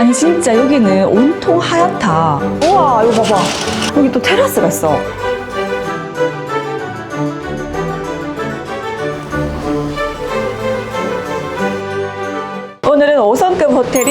아니 진짜 여기는 온통 하얗다. 우와 이거 봐봐. 여기 또 테라스가 있어.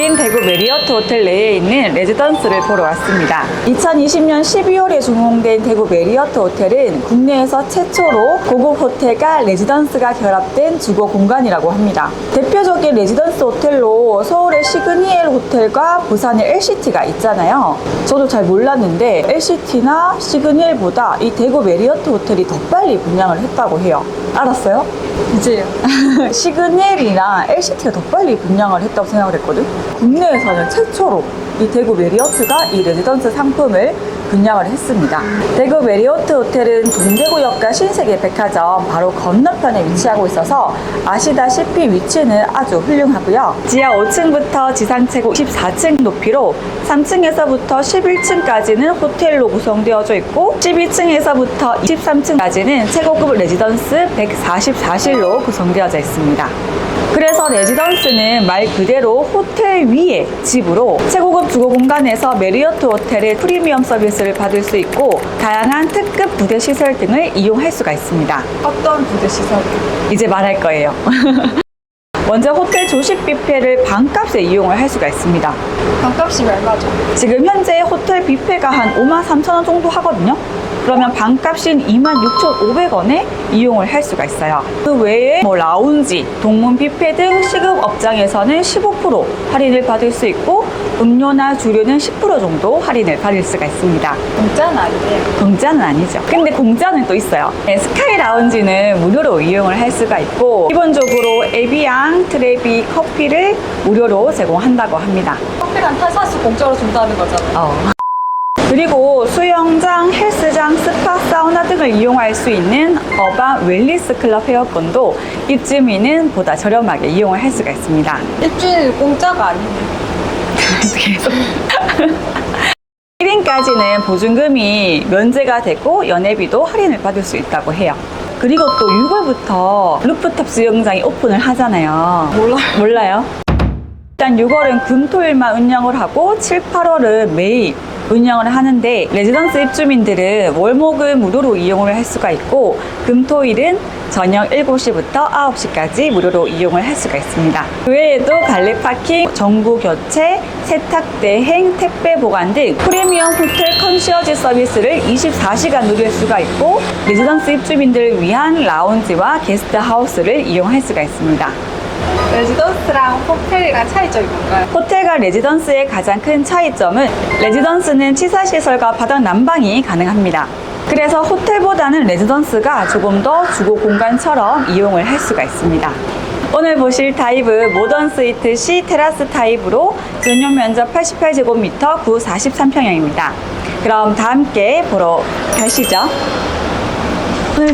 5성급 호텔인 대구 메리어트 호텔 내에 있는 레지던스를 보러 왔습니다. 2020년 12월에 준공된 대구 메리어트 호텔은 국내에서 최초로 고급 호텔과 레지던스가 결합된 주거 공간이라고 합니다. 대표적인 레지던스 호텔로 서울의 시그니엘 호텔과 부산의 LCT가 있잖아요. 저도 잘 몰랐는데 LCT나 시그니엘보다 이 대구 메리어트 호텔이 더 빨리 분양을 했다고 해요. 알았어요? 이제요. 시그니엘이나 LCT가 더 빨리 분양을 했다고 생각을 했거든. 국내에서는 최초로 이 대구 메리어트가 이 레지던스 상품을 분양을 했습니다. 대구 메리어트 호텔은 동대구역과 신세계 백화점 바로 건너편에 위치하고 있어서 아시다시피 위치는 아주 훌륭하고요. 지하 5층부터 지상 최고 14층 높이로 3층에서부터 11층까지는 호텔로 구성되어져 있고 12층에서부터 23층까지는 최고급 레지던스 144실로 구성되어져 있습니다. 그래서 레지던스는 말 그대로 호텔 위에 집으로 최고급 주거 공간에서 메리어트 호텔의 프리미엄 서비스를 받을 수 있고 다양한 특급 부대 시설 등을 이용할 수가 있습니다. 어떤 부대 시설? 이제 말할 거예요. 먼저 호텔 조식 뷔페를 반값에 이용을 할 수가 있습니다. 반값이 얼마죠? 지금 현재 호텔 뷔페가 한 5만 3천 원 정도 하거든요. 그러면 반값인 2만 6,500원에 이용을 할 수가 있어요. 그 외에 뭐 라운지, 동문 뷔페 등 식업 업장에서는 15% 할인을 받을 수 있고 음료나 주류는 10% 정도 할인을 받을 수가 있습니다. 공짜는 아니에요. 공짜는 아니죠. 근데 공짜는 또 있어요. 네, 스카이 라운지는 무료로 이용을 할 수가 있고 기본적으로 에비앙, 트레비, 커피를 무료로 제공한다고 합니다. 커피랑 탄산수 공짜로 준다는 거잖아요. 어. 그리고 수영장, 헬스장, 스파, 사우나 등을 이용할 수 있는 어반 웰리스 클럽 회원권도 입주민은 보다 저렴하게 이용을 할 수가 있습니다. 일주일 공짜가 아니에요. 계속. 1인까지는 보증금이 면제가 되고 연회비도 할인을 받을 수 있다고 해요. 그리고 또 6월부터 루프탑 수영장이 오픈을 하잖아요. 몰라. 몰라요? 일단 6월은 금토일만 운영을 하고 7, 8월은 매일 운영을 하는데 레지던스 입주민들은 월목은 무료로 이용을 할 수가 있고 금토일은 저녁 7시부터 9시까지 무료로 이용을 할 수가 있습니다. 그 외에도 발레 파킹, 정부 교체, 세탁 대행, 택배 보관 등 프리미엄 호텔 컨시어지 서비스를 24시간 누릴 수가 있고 레지던스 입주민들을 위한 라운지와 게스트 하우스를 이용할 수가 있습니다. 레지던스랑 호텔이랑 차이점이 뭔가요? 호텔과 레지던스의 가장 큰 차이점은 레지던스는 치사시설과 바닥 난방이 가능합니다. 그래서 호텔보다는 레지던스가 조금 더 주거 공간처럼 이용을 할 수가 있습니다. 오늘 보실 타입은 모던 스위트 C 테라스 타입으로 전용 면적 88제곱미터, 구 43평형입니다. 그럼 다 함께 보러 가시죠.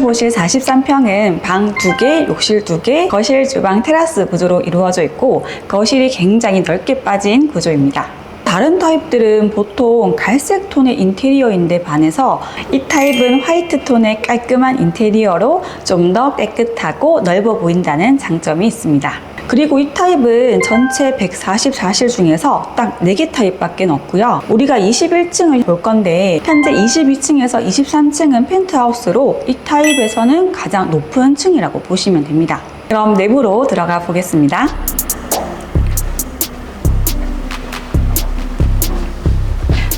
보실 43평은 방 2개, 욕실 2개, 거실, 주방, 테라스 구조로 이루어져 있고 거실이 굉장히 넓게 빠진 구조입니다. 다른 타입들은 보통 갈색 톤의 인테리어인데 반해서 이 타입은 화이트 톤의 깔끔한 인테리어로 좀 더 깨끗하고 넓어 보인다는 장점이 있습니다. 그리고 이 타입은 전체 144실 중에서 딱 4개 타입밖에 없고요. 우리가 21층을 볼 건데 현재 22층에서 23층은 펜트하우스로 이 타입에서는 가장 높은 층이라고 보시면 됩니다. 그럼 내부로 들어가 보겠습니다.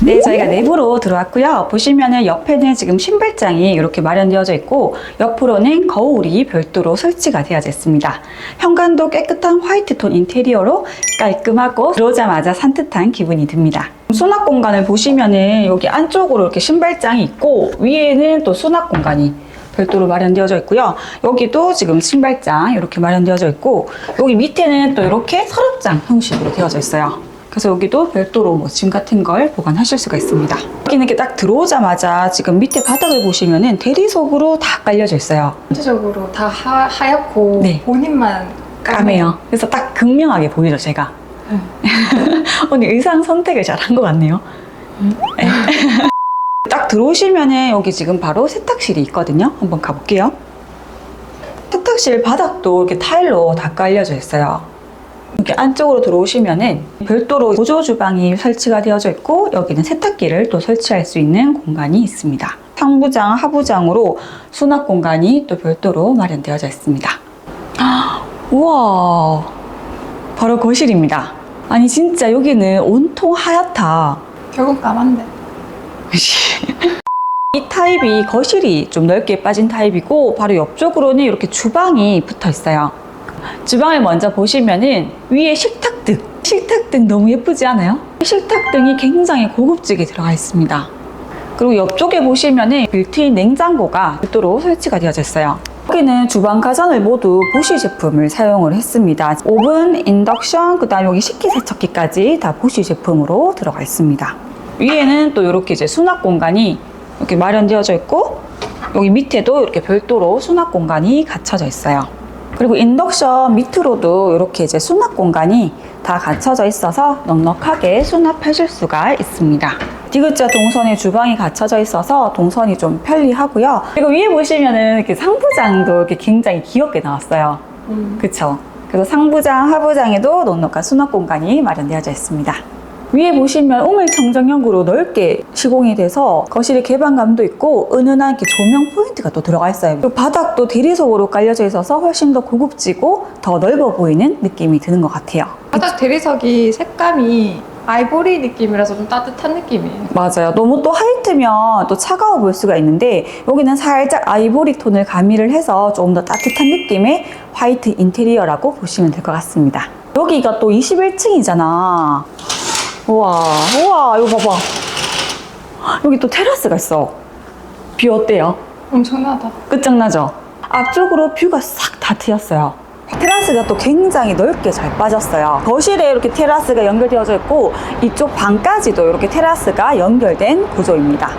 네, 저희가 내부로 들어왔고요. 보시면은 옆에는 지금 신발장이 이렇게 마련되어져 있고 옆으로는 거울이 별도로 설치가 되어져 있습니다. 현관도 깨끗한 화이트 톤 인테리어로 깔끔하고 들어오자마자 산뜻한 기분이 듭니다. 수납 공간을 보시면은 여기 안쪽으로 이렇게 신발장이 있고 위에는 또 수납 공간이 별도로 마련되어져 있고요. 여기도 지금 신발장 이렇게 마련되어져 있고 여기 밑에는 또 이렇게 서랍장 형식으로 되어져 있어요. 그래서 여기도 별도로 뭐 짐 같은 걸 보관하실 수가 있습니다. 여기는 이렇게 딱 들어오자마자 지금 밑에 바닥을 보시면은 대리석으로 다 깔려져 있어요. 전체적으로 다 하, 하얗고 네. 본인만 까매요. 그래서 딱 극명하게 보이죠, 제가. 응. 오늘 의상 선택을 잘 한 것 같네요. 네. 딱 들어오시면은 여기 지금 바로 세탁실이 있거든요. 한번 가볼게요. 세탁실 바닥도 이렇게 타일로 다 깔려져 있어요. 이렇게 안쪽으로 들어오시면은 별도로 보조 주방이 설치가 되어져 있고 여기는 세탁기를 또 설치할 수 있는 공간이 있습니다. 상부장, 하부장으로 수납 공간이 또 별도로 마련되어져 있습니다. 우와, 바로 거실입니다. 아니 진짜 여기는 온통 하얗다. 결국 까만데. 이 타입이 거실이 좀 넓게 빠진 타입이고 바로 옆쪽으로는 이렇게 주방이 붙어 있어요. 주방을 먼저 보시면은 위에 식탁등, 식탁등 너무 예쁘지 않아요? 식탁등이 굉장히 고급지게 들어가 있습니다. 그리고 옆쪽에 보시면은 빌트인 냉장고가 별도로 설치가 되어져 있어요. 여기는 주방 가전을 모두 보쉬 제품을 사용을 했습니다. 오븐, 인덕션, 그 다음에 여기 식기세척기까지 다 보쉬 제품으로 들어가 있습니다. 위에는 또 이렇게 이제 수납 공간이 이렇게 마련되어져 있고 여기 밑에도 이렇게 별도로 수납 공간이 갖춰져 있어요. 그리고 인덕션 밑으로도 이렇게 이제 수납 공간이 다 갖춰져 있어서 넉넉하게 수납하실 수가 있습니다. 디귿자 동선에 주방이 갖춰져 있어서 동선이 좀 편리하고요. 그리고 위에 보시면은 이렇게 상부장도 이렇게 굉장히 귀엽게 나왔어요. 음. 그쵸? 그래서 상부장, 하부장에도 넉넉한 수납 공간이 마련되어져 있습니다. 위에 보시면 우물 청정형으로 넓게 시공이 돼서 거실에 개방감도 있고 은은한 조명 포인트가 또 들어가 있어요. 그리고 바닥도 대리석으로 깔려져 있어서 훨씬 더 고급지고 더 넓어 보이는 느낌이 드는 것 같아요. 바닥 대리석이 색감이 아이보리 느낌이라서 좀 따뜻한 느낌이에요. 맞아요. 너무 또 화이트면 또 차가워 보일 수가 있는데 여기는 살짝 아이보리 톤을 가미를 해서 조금 더 따뜻한 느낌의 화이트 인테리어라고 보시면 될 것 같습니다. 여기가 또 21층이잖아. 우와, 우와, 이거 봐봐. 여기 또 테라스가 있어. 뷰 어때요? 엄청나다. 끝장나죠? 앞쪽으로 뷰가 싹 다 트였어요. 테라스가 또 굉장히 넓게 잘 빠졌어요. 거실에 이렇게 테라스가 연결되어져 있고 이쪽 방까지도 이렇게 테라스가 연결된 구조입니다.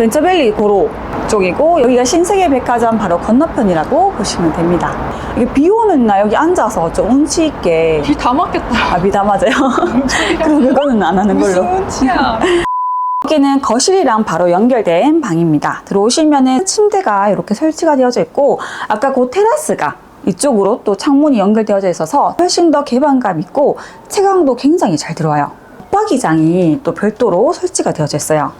벤처밸리 고로 쪽이고 여기가 신세계 백화점 바로 건너편이라고 보시면 됩니다. 이게 비 오는 날 여기 앉아서 좀 운치 있게 비다 맞겠다. 아 비다 맞아요. 그럼 그거는 안 하는 걸로. 무슨 운치야. 여기는 거실이랑 바로 연결된 방입니다. 들어오시면은 침대가 이렇게 설치가 되어져 있고 아까 그 테라스가 이쪽으로 또 창문이 연결되어져 있어서 훨씬 더 개방감 있고 채광도 굉장히 잘 들어와요. 붙박이장이 또 별도로 설치가 되어져 있어요.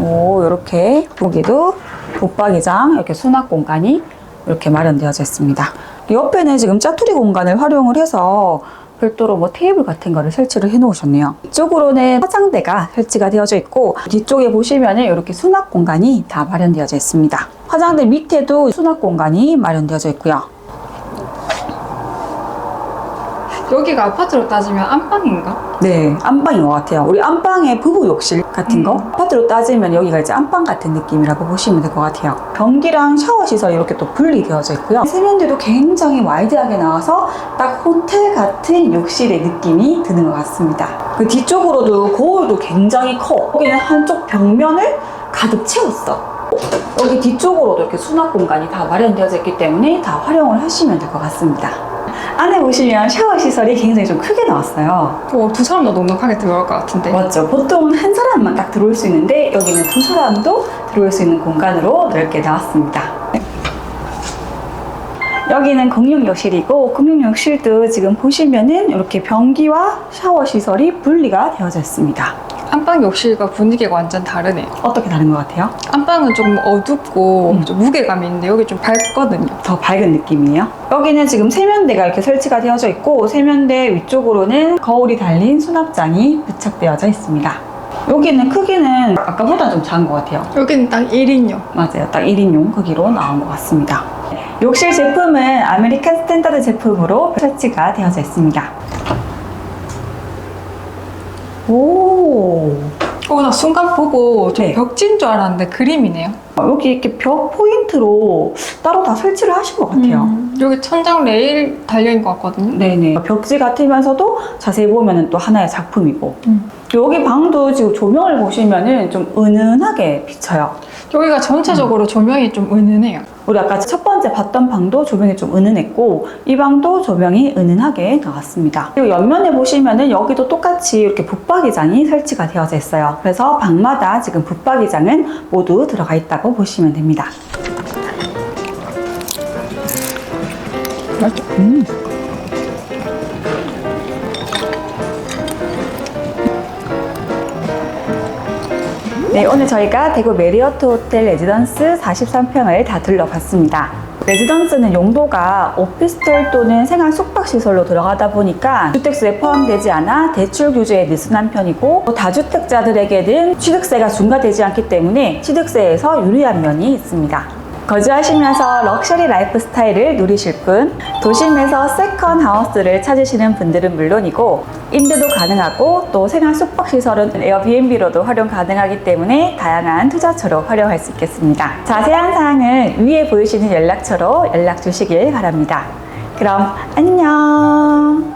오, 이렇게 여기도 붙박이장 이렇게 수납 공간이 이렇게 마련되어져 있습니다. 옆에는 지금 짜투리 공간을 활용을 해서 별도로 뭐 테이블 같은 거를 설치를 해 놓으셨네요. 이쪽으로는 화장대가 설치가 되어져 있고 뒤쪽에 보시면은 이렇게 수납 공간이 다 마련되어져 있습니다. 화장대 밑에도 수납 공간이 마련되어져 있고요. 여기가 아파트로 따지면 안방인가? 네, 안방인 것 같아요. 우리 안방에 부부 욕실 같은 거 아파트로 따지면 여기가 이제 안방 같은 느낌이라고 보시면 될 것 같아요. 변기랑 샤워 시설 이렇게 또 분리되어져 있고요. 세면대도 굉장히 와이드하게 나와서 딱 호텔 같은 욕실의 느낌이 드는 것 같습니다. 그 뒤쪽으로도 거울도 굉장히 커. 여기는 한쪽 벽면을 가득 채웠어. 여기 뒤쪽으로도 이렇게 수납 공간이 다 마련되어져 있기 때문에 다 활용을 하시면 될 것 같습니다. 안에 보시면 샤워 시설이 굉장히 좀 크게 나왔어요. 어, 두 사람 다 넉넉하게 들어갈 것 같은데. 맞죠. 보통은 한 사람만 딱 들어올 수 있는데 여기는 두 사람도 들어올 수 있는 공간으로 넓게 나왔습니다. 여기는 공용욕실이고 공용욕실도 지금 보시면은 이렇게 변기와 샤워 시설이 분리가 되어져 있습니다. 안방 욕실과 분위기가 완전 다르네요. 어떻게 다른 것 같아요? 안방은 조금 어둡고 음. 좀 무게감이 있는데 여기 좀 밝거든요. 더 밝은 느낌이에요. 여기는 지금 세면대가 이렇게 설치가 되어져 있고 세면대 위쪽으로는 거울이 달린 수납장이 부착되어져 있습니다. 여기는 크기는 아까보다 좀 작은 것 같아요. 여기는 딱 1인용. 맞아요. 딱 1인용 크기로 나온 것 같습니다. 욕실 제품은 아메리칸 스탠다드 제품으로 설치가 되어져 있습니다. 오. 어, 나 순간 보고 좀 네. 벽지인 줄 알았는데 그림이네요. 여기 이렇게 벽 포인트로 따로 다 설치를 하신 것 같아요. 음, 여기 천장 레일 달려있는 것 같거든요. 네네. 벽지 같으면서도 자세히 보면 또 하나의 작품이고. 음. 여기 방도 지금 조명을 보시면은 좀 은은하게 비쳐요. 여기가 전체적으로 음. 조명이 좀 은은해요. 우리 아까 첫 번째 봤던 방도 조명이 좀 은은했고 이 방도 조명이 은은하게 나왔습니다. 그리고 옆면에 보시면은 여기도 똑같이 이렇게 붙박이장이 설치가 되어져 있어요. 그래서 방마다 지금 붙박이장은 모두 들어가 있다고 있다고 보시면 됩니다. 음. 네, 오늘 저희가 대구 메리어트 호텔 레지던스 43평을 다 둘러봤습니다. 레지던스는 용도가 오피스텔 또는 생활 숙박시설로 들어가다 보니까 주택수에 포함되지 않아 대출 규제에 느슨한 편이고 또 다주택자들에게는 취득세가 중과되지 않기 때문에 취득세에서 유리한 면이 있습니다. 거주하시면서 럭셔리 라이프 스타일을 누리실 분, 도심에서 세컨 하우스를 찾으시는 분들은 물론이고, 임대도 가능하고, 또 생활 숙박시설은 에어비앤비로도 활용 가능하기 때문에 다양한 투자처로 활용할 수 있겠습니다. 자세한 사항은 위에 보이시는 연락처로 연락 주시길 바랍니다. 그럼 안녕!